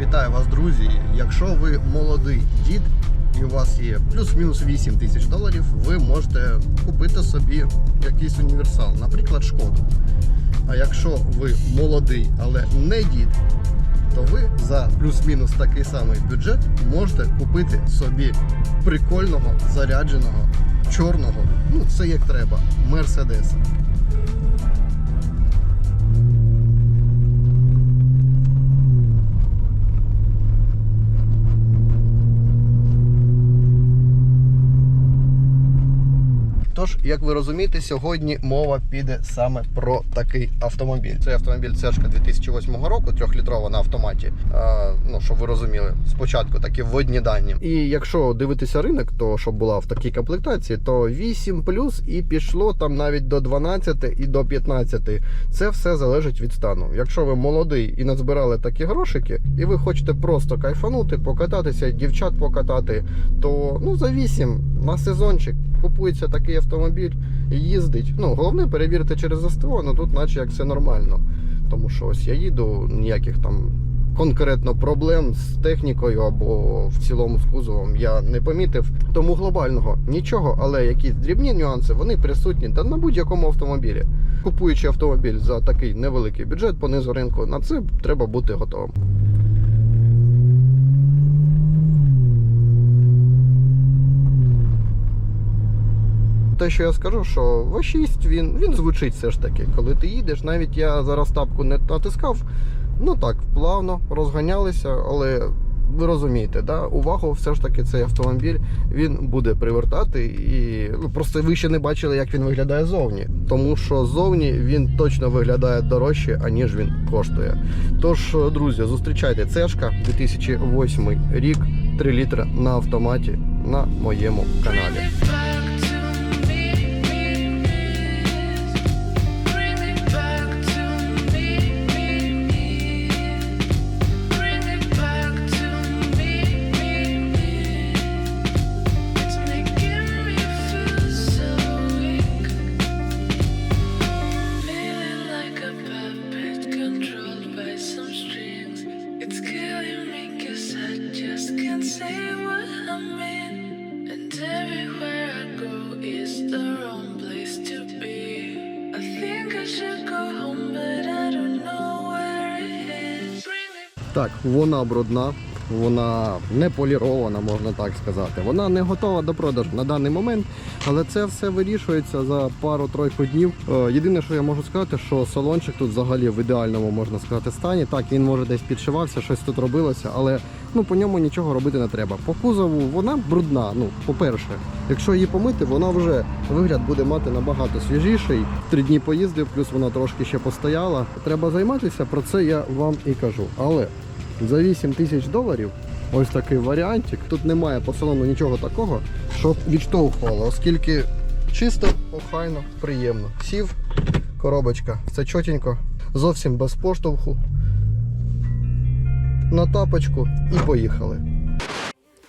Вітаю вас, друзі! Якщо ви молодий дід і у вас є плюс-мінус 8 тисяч доларів, ви можете купити собі якийсь універсал, наприклад, шкоду. А якщо ви молодий, але не дід, то ви за плюс-мінус такий самий бюджет можете купити собі прикольного, зарядженого, чорного, ну все як треба, мерседеса. Тож, як ви розумієте, сьогодні мова піде саме про такий автомобіль. Цей автомобіль Цешка 2008 року, трьохлітрова на автоматі. Е, ну, щоб ви розуміли, спочатку такі вводні дані. І якщо дивитися ринок, то щоб була в такій комплектації, то 8 плюс і пішло там навіть до 12 і до 15. Це все залежить від стану. Якщо ви молодий і назбирали такі грошики, і ви хочете просто кайфанути, покататися, дівчат покатати, то ну за 8 на сезончик купується такий автомобіль і їздить. Ну, головне перевірити через СТО, ну тут наче як все нормально. Тому що ось я їду, ніяких там конкретно проблем з технікою або в цілому з кузовом я не помітив. Тому глобального нічого, але якісь дрібні нюанси вони присутні та на будь-якому автомобілі. Купуючи автомобіль за такий невеликий бюджет по низу ринку, на це треба бути готовим. Те, що я скажу, що V6 він, він звучить все ж таки. Коли ти їдеш, навіть я зараз тапку не натискав, ну так, плавно розганялися, але ви розумієте, да? увагу все ж таки цей автомобіль він буде привертати. І ну, просто ви ще не бачили, як він виглядає зовні. Тому що зовні він точно виглядає дорожче, аніж він коштує. Тож, друзі, зустрічайте цешка 2008 рік, 3 літри на автоматі на моєму каналі. Вона брудна, вона не полірована, можна так сказати. Вона не готова до продажу на даний момент, але це все вирішується за пару-тройку днів. Е, Єдине, що я можу сказати, що салончик тут взагалі в ідеальному можна сказати стані. Так, він може десь підшивався, щось тут робилося, але ну по ньому нічого робити не треба. По кузову вона брудна. Ну, по-перше, якщо її помити, вона вже вигляд буде мати набагато свіжіший. Три дні поїздив, плюс вона трошки ще постояла. Треба займатися, про це я вам і кажу. Але за 8 тисяч доларів ось такий варіантик. Тут немає по салону нічого такого, щоб відштовхувало, оскільки чисто, охайно, приємно. Сів, коробочка, все чотенько, зовсім без поштовху. На тапочку і поїхали.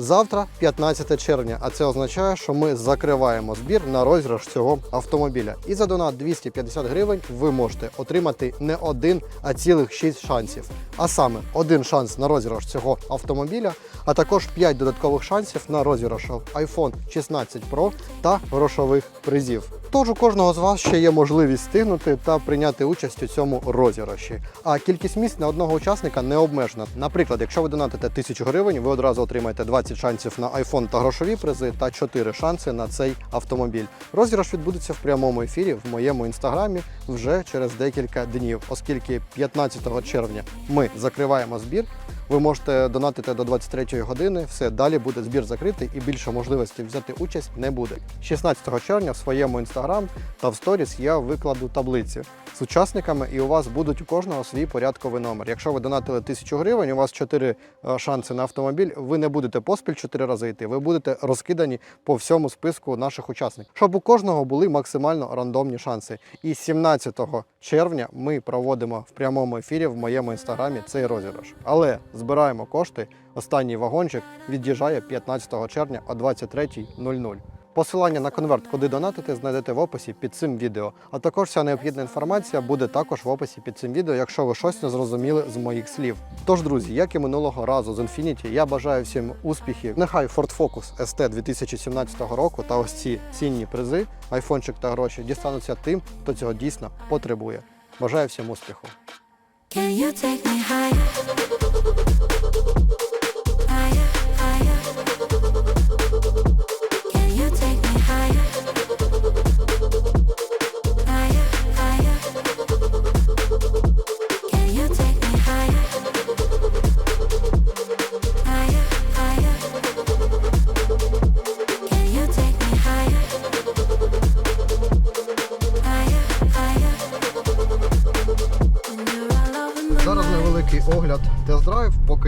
Завтра 15 червня, а це означає, що ми закриваємо збір на розіграш цього автомобіля. І за донат 250 гривень ви можете отримати не один, а цілих 6 шансів. А саме один шанс на розіграш цього автомобіля, а також 5 додаткових шансів на розіграш iPhone 16 Pro та грошових призів. Тож у кожного з вас ще є можливість встигнути та прийняти участь у цьому розіграші. А кількість місць на одного учасника не обмежена. Наприклад, якщо ви донатите 1000 гривень, ви одразу отримаєте 20 шансів на iPhone та грошові призи та 4 шанси на цей автомобіль. Розіграш відбудеться в прямому ефірі в моєму інстаграмі вже через декілька днів, оскільки 15 червня ми закриваємо збір. Ви можете донатити до 23 години. Все далі буде збір закритий і більше можливості взяти участь не буде. 16 червня в своєму інстаграм та в сторіс я викладу таблиці з учасниками, і у вас будуть у кожного свій порядковий номер. Якщо ви донатили 1000 гривень, у вас 4 е, шанси на автомобіль. Ви не будете поспіль 4 рази йти. Ви будете розкидані по всьому списку наших учасників, щоб у кожного були максимально рандомні шанси. І 17 червня ми проводимо в прямому ефірі в моєму інстаграмі цей розіграш. Але збираємо кошти. Останній вагончик від'їжджає 15 червня о 23.00. Посилання на конверт, куди донатити, знайдете в описі під цим відео. А також вся необхідна інформація буде також в описі під цим відео, якщо ви щось не зрозуміли з моїх слів. Тож, друзі, як і минулого разу з Infiniti, я бажаю всім успіхів. Нехай Ford Focus ST 2017 року та ось ці цінні призи, айфончик та гроші дістануться тим, хто цього дійсно потребує. Бажаю всім успіху! Can you take me higher?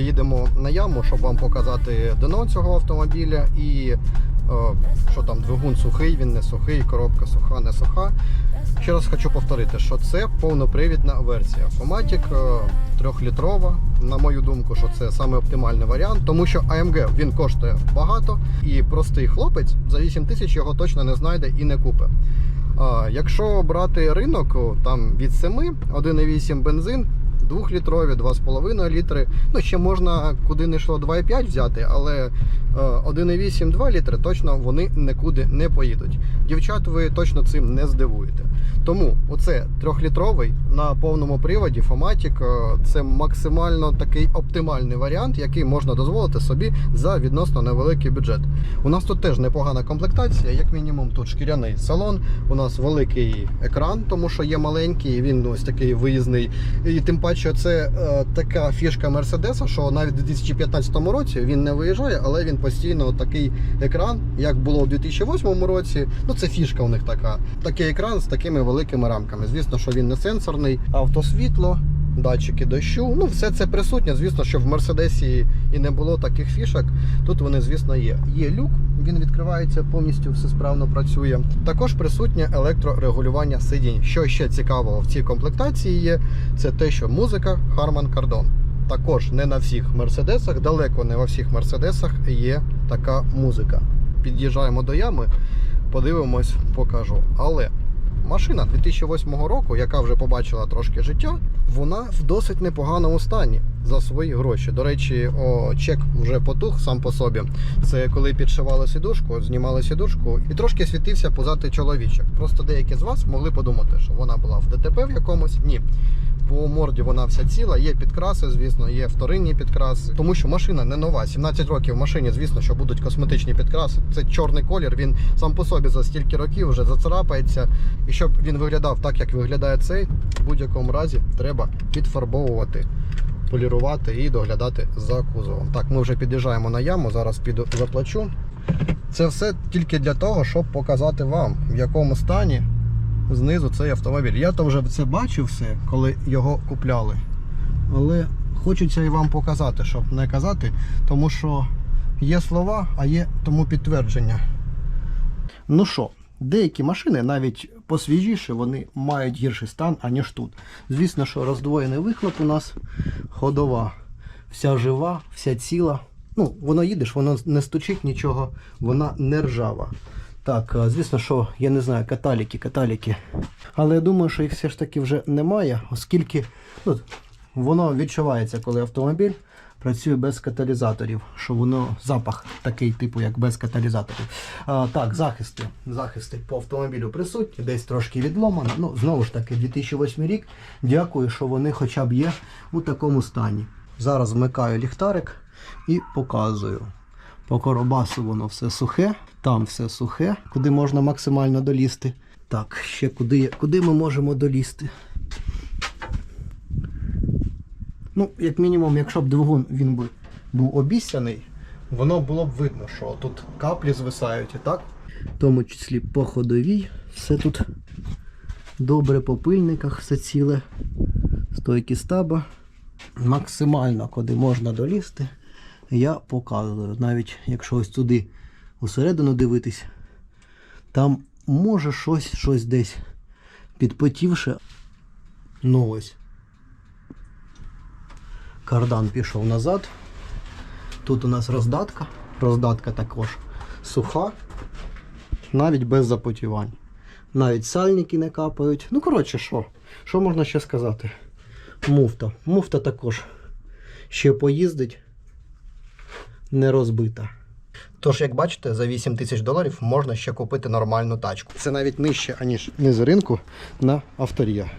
Тест-драйв, їдемо на яму, щоб вам показати дно цього автомобіля і е, що там двигун сухий, він не сухий, коробка суха, не суха. Ще раз хочу повторити, що це повнопривідна версія. Фоматік трьохлітрова. На мою думку, що це саме оптимальний варіант, тому що AMG він коштує багато, і простий хлопець за 8 тисяч його точно не знайде і не купить. Якщо брати ринок, там від 7, 1,8 бензин, 2-літрові, 2,5 літри. Ну, ще можна куди не йшло 2,5 взяти, але е, 1,8-2 літри точно вони нікуди не поїдуть. Дівчат ви точно цим не здивуєте. Тому оце трьохлітровий на повному приводі Фоматік це максимально такий оптимальний варіант, який можна дозволити собі за відносно невеликий бюджет. У нас тут теж непогана комплектація, як мінімум тут шкіряний салон. У нас великий екран, тому що є маленький, він ось такий виїзний. І тим паче, це е, така фішка Мерседеса, що навіть у 2015 році він не виїжджає, але він постійно такий екран, як було у 2008 році. Ну це фішка у них така. Такий екран з такими великими рамками. Звісно, що він не сенсорний, автосвітло. Датчики дощу, ну все це присутнє. Звісно, що в Мерседесі і не було таких фішок. Тут вони, звісно, є. Є люк, він відкривається повністю, все справно працює. Також присутнє електрорегулювання сидінь. Що ще цікавого в цій комплектації є, це те, що музика Harman Kardon. Також не на всіх мерседесах, далеко не во всіх мерседесах є така музика. Під'їжджаємо до ями, подивимось, покажу. Але машина 2008 року, яка вже побачила трошки життя, вона в досить непоганому стані за свої гроші. До речі, о, чек вже потух сам по собі. Це коли підшивали сідушку, знімали сідушку і трошки світився позати чоловічок. Просто деякі з вас могли подумати, що вона була в ДТП в якомусь. Ні. По морді вона вся ціла, є підкраси, звісно, є вторинні підкраси, тому що машина не нова. 17 років в машині, звісно, що будуть косметичні підкраси. Це чорний колір, він сам по собі за стільки років вже зацарапається. І щоб він виглядав так, як виглядає цей, в будь-якому разі треба підфарбовувати, полірувати і доглядати за кузовом. Так, ми вже під'їжджаємо на яму, зараз піду заплачу. Це все тільки для того, щоб показати вам, в якому стані знизу цей автомобіль. Я то вже це бачив все, коли його купляли. Але хочеться і вам показати, щоб не казати, тому що є слова, а є тому підтвердження. Ну що, деякі машини навіть посвіжіше, вони мають гірший стан, аніж тут. Звісно, що роздвоєний вихлоп у нас ходова, вся жива, вся ціла. Ну, воно їдеш, воно не стучить нічого, вона не ржава. Так, е, звісно, що я не знаю, каталіки, каталіки. Але я думаю, що їх все ж таки вже немає, оскільки ну, воно відчувається, коли автомобіль працює без каталізаторів, що воно запах такий, типу, як без каталізаторів. А, так, захисти. Захисти по автомобілю присутні, десь трошки відломано. Ну, знову ж таки, 2008 рік. Дякую, що вони хоча б є у такому стані. Зараз вмикаю ліхтарик і показую. По коробасу воно все сухе, там все сухе, куди можна максимально долізти. Так, ще куди, куди ми можемо долізти. Ну, як мінімум, якщо б двигун він би був обіцяний, воно було б видно, що тут каплі звисають і так. В тому числі по ходовій, все тут добре по пильниках, все ціле. Стойки стаба. Максимально, куди можна долізти, я показую. Навіть якщо ось туди усередину дивитись, там може щось, щось десь підпотівше. Ну ось. Кардан пішов назад. Тут у нас роздатка. Роздатка також суха. навіть без запотівань. Навіть сальники не капають. Ну, коротше, що? Що можна ще сказати? Муфта. Муфта також ще поїздить, не розбита. Тож, як бачите, за 8 тисяч доларів можна ще купити нормальну тачку. Це навіть нижче, аніж низ ринку на авторія.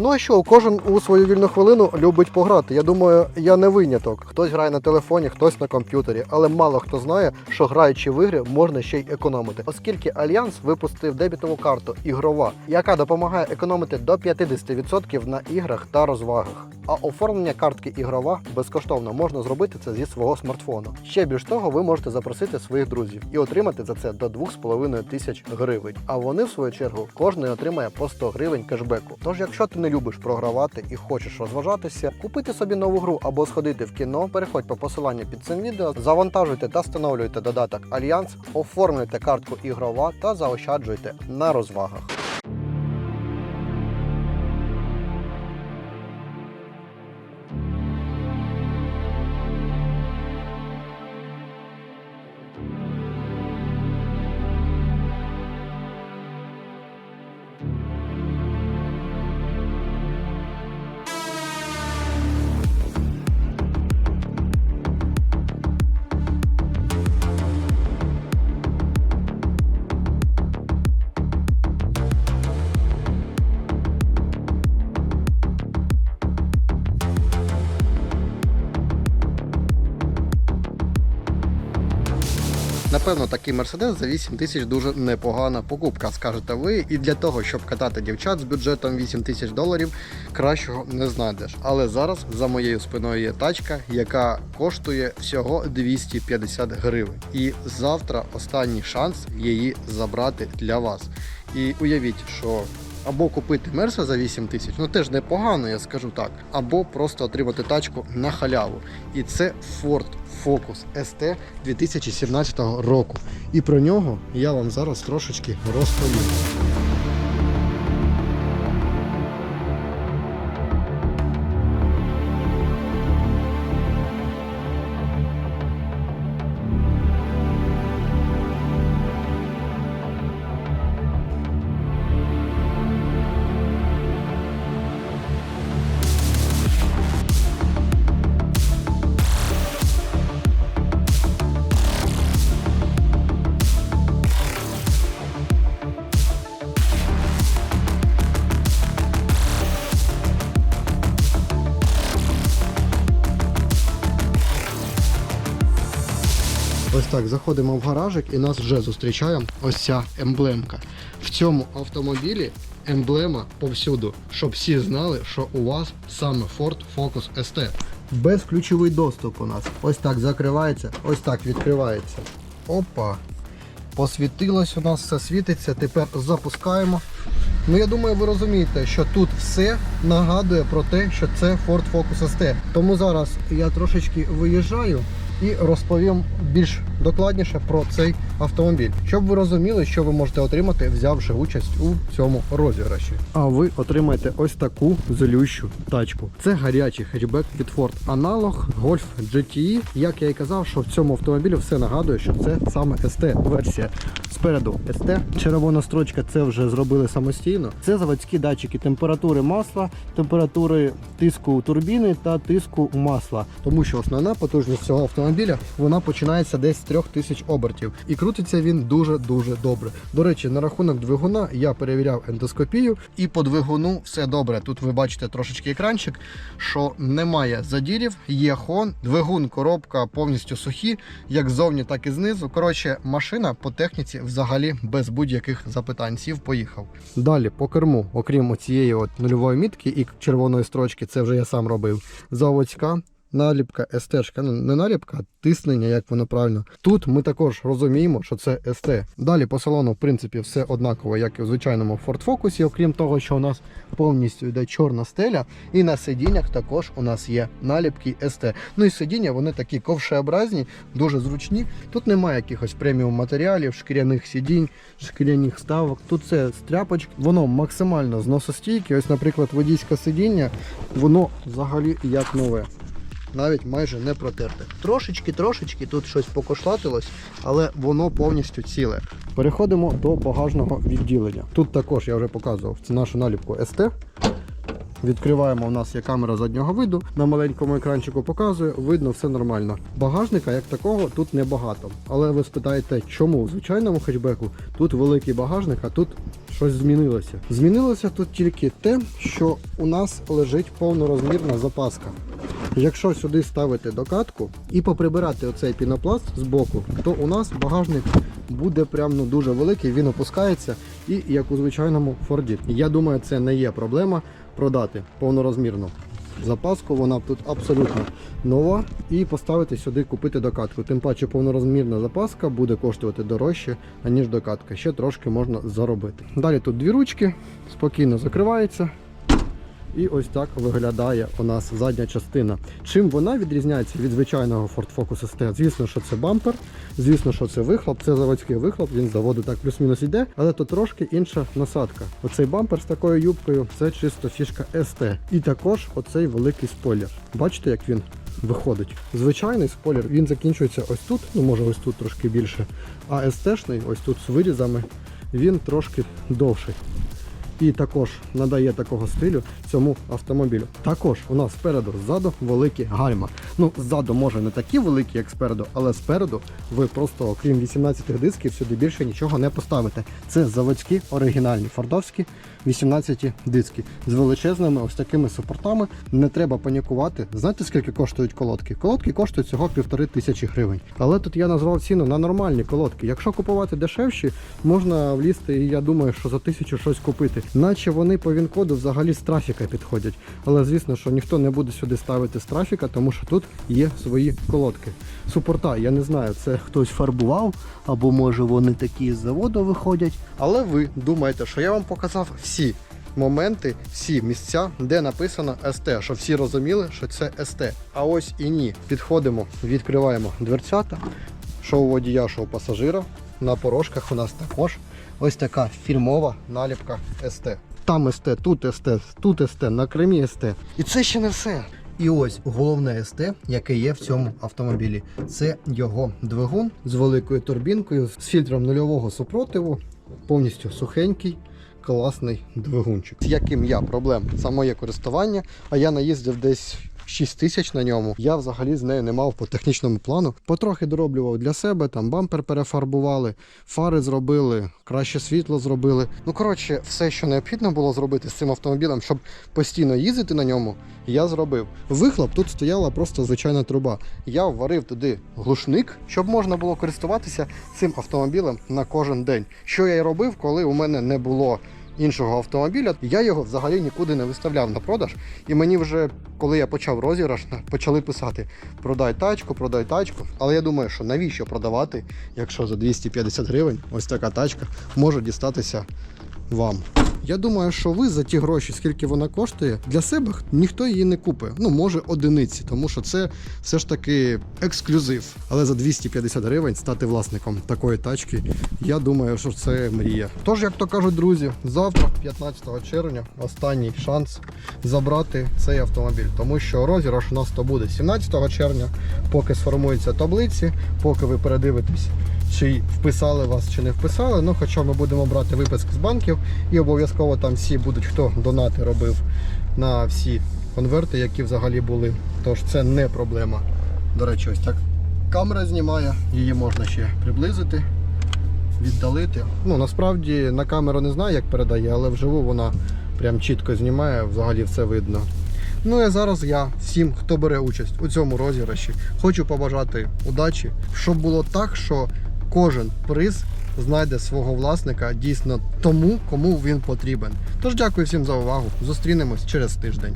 Ну а що, кожен у свою вільну хвилину любить пограти. Я думаю, я не виняток. Хтось грає на телефоні, хтось на комп'ютері, але мало хто знає, що граючи в ігри можна ще й економити, оскільки Альянс випустив дебітову карту ігрова, яка допомагає економити до 50% на іграх та розвагах. А оформлення картки ігрова безкоштовно можна зробити це зі свого смартфону. Ще більш того, ви можете запросити своїх друзів і отримати за це до 2,5 тисяч гривень. А вони, в свою чергу, кожний отримає по 100 гривень кешбеку. Тож, якщо ти не любиш програвати і хочеш розважатися, купити собі нову гру або сходити в кіно, переходь по посиланню під цим відео, завантажуйте та встановлюйте додаток Альянс, оформлюйте картку ігрова та заощаджуйте на розвагах. Напевно, такий мерседес за 8 тисяч дуже непогана покупка, скажете ви. І для того, щоб катати дівчат з бюджетом 8 тисяч доларів, кращого не знайдеш. Але зараз за моєю спиною є тачка, яка коштує всього 250 гривень. І завтра останній шанс її забрати для вас. І уявіть, що або купити Мерса за 8 тисяч, ну теж непогано, я скажу так, або просто отримати тачку на халяву. І це Ford Focus ST 2017 року. І про нього я вам зараз трошечки розповім. Так, заходимо в гаражик і нас вже зустрічає ось ця емблемка. В цьому автомобілі емблема повсюду, щоб всі знали, що у вас саме Ford Focus ST. Безключовий доступ у нас. Ось так закривається, ось так відкривається. Опа. Посвітилось у нас, все світиться. Тепер запускаємо. Ну я думаю, ви розумієте, що тут все нагадує про те, що це Ford Focus ST. Тому зараз я трошечки виїжджаю і розповім більш докладніше про цей автомобіль, щоб ви розуміли, що ви можете отримати, взявши участь у цьому розіграші. А ви отримаєте ось таку зелющу тачку. Це гарячий хетчбек від Ford. Аналог Golf GTI. Як я і казав, що в цьому автомобілі все нагадує, що це саме ST версія. Спереду ST. Червона строчка це вже зробили самостійно. Це заводські датчики температури масла, температури тиску турбіни та тиску масла. Тому що основна потужність цього автомобіля вона починається десь з 3000 обертів. І крутиться він дуже-дуже добре. До речі, на рахунок двигуна я перевіряв ендоскопію, і по двигуну все добре. Тут ви бачите трошечки екранчик, що немає задірів, є хон, двигун, коробка повністю сухі, як ззовні, так і знизу. Коротше, машина по техніці взагалі без будь-яких запитань. Сів, поїхав. Далі по керму, окрім цієї от нульової мітки і червоної строчки, це вже я сам робив. Заводська. Наліпка СТ, ну не наліпка, а тиснення, як воно правильно. Тут ми також розуміємо, що це СТ. Далі по салону, в принципі, все однаково, як і в звичайному Ford Focus, окрім того, що у нас повністю йде чорна стеля, і на сидіннях також у нас є наліпки СТ. Ну і сидіння, вони такі ковшеобразні, дуже зручні. Тут немає якихось преміум матеріалів, шкіряних сидінь, шкіряних ставок. Тут це стряпочки, воно максимально зносостійке. Ось, наприклад, водійське сидіння, воно взагалі як нове. Навіть майже не протерте. Трошечки, трошечки тут щось покошлатилось, але воно повністю ціле. Переходимо до багажного відділення. Тут також я вже показував нашу наліпку СТ. Відкриваємо, у нас є камера заднього виду. На маленькому екранчику показує, видно все нормально. Багажника як такого тут небагато. Але ви спитаєте, чому в звичайному хетчбеку тут великий багажник, а тут щось змінилося. Змінилося тут тільки те, що у нас лежить повнорозмірна запаска. Якщо сюди ставити докатку і поприбирати оцей пінопласт з боку, то у нас багажник буде прям ну, дуже великий, він опускається і як у звичайному Форді. Я думаю, це не є проблема продати повнорозмірну запаску. Вона тут абсолютно нова. І поставити сюди, купити докатку. Тим паче повнорозмірна запаска буде коштувати дорожче, аніж докатка. Ще трошки можна заробити. Далі тут дві ручки, спокійно закривається. І ось так виглядає у нас задня частина. Чим вона відрізняється від звичайного Ford Focus ST? Звісно, що це бампер, звісно, що це вихлоп, це заводський вихлоп, він з заводу так плюс-мінус йде, але тут трошки інша насадка. Оцей бампер з такою юбкою це чисто фішка ST. І також оцей великий спойлер. Бачите, як він виходить? Звичайний спойлер він закінчується ось тут, ну може ось тут трошки більше. А ST-шний, ось тут з вирізами, він трошки довший і також надає такого стилю цьому автомобілю. Також у нас спереду ззаду великі гальма. Ну, ззаду може не такі великі, як спереду, але спереду ви просто, окрім 18 дисків, сюди більше нічого не поставите. Це заводські оригінальні фордовські 18 диски з величезними ось такими супортами. Не треба панікувати. Знаєте, скільки коштують колодки? Колодки коштують всього півтори тисячі гривень. Але тут я назвав ціну на нормальні колодки. Якщо купувати дешевші, можна влізти, і я думаю, що за тисячу щось купити. Наче вони по він-коду взагалі з трафіка підходять. Але звісно, що ніхто не буде сюди ставити з трафіка, тому що тут є свої колодки. Супорта, я не знаю, це хтось фарбував, або може вони такі з заводу виходять. Але ви думаєте, що я вам показав всі моменти, всі місця, де написано СТ, щоб всі розуміли, що це СТ. А ось і ні. Підходимо, відкриваємо дверцята, що у водія, що у пасажира. На порожках у нас також ось така фірмова наліпка СТ. Там СТ, тут СТ, тут СТ, на Кримі СТ. І це ще не все. І ось головне СТ, яке є в цьому автомобілі. Це його двигун з великою турбінкою, з фільтром нульового супротиву, повністю сухенький. Класний двигунчик, з яким я проблем це моє користування, а я наїздив десь 6 тисяч на ньому. Я взагалі з нею не мав по технічному плану. Потрохи дороблював для себе, там бампер перефарбували, фари зробили, краще світло зробили. Ну коротше, все, що необхідно було зробити з цим автомобілем, щоб постійно їздити на ньому, я зробив. Вихлоп тут стояла просто звичайна труба. Я вварив туди глушник, щоб можна було користуватися цим автомобілем на кожен день. Що я й робив, коли у мене не було іншого автомобіля. Я його взагалі нікуди не виставляв на продаж. І мені вже, коли я почав розіграш, почали писати: продай тачку, продай тачку. Але я думаю, що навіщо продавати, якщо за 250 гривень ось така тачка може дістатися вам. Я думаю, що ви за ті гроші, скільки вона коштує, для себе ніхто її не купить. Ну, може, одиниці, тому що це все ж таки ексклюзив. Але за 250 гривень стати власником такої тачки, я думаю, що це мрія. Тож, як то кажуть, друзі, завтра, 15 червня, останній шанс забрати цей автомобіль, тому що розіграш у нас то буде 17 червня, поки сформуються таблиці, поки ви передивитесь чи вписали вас, чи не вписали. Ну, хоча ми будемо брати виписки з банків і обов'язково там всі будуть, хто донати робив на всі конверти, які взагалі були. Тож це не проблема. До речі, ось так. Камера знімає, її можна ще приблизити, віддалити. Ну, насправді на камеру не знаю, як передає, але вживу вона прям чітко знімає, взагалі все видно. Ну і зараз я всім, хто бере участь у цьому розіграші, хочу побажати удачі, щоб було так, що кожен приз знайде свого власника дійсно тому, кому він потрібен. Тож дякую всім за увагу. Зустрінемось через тиждень.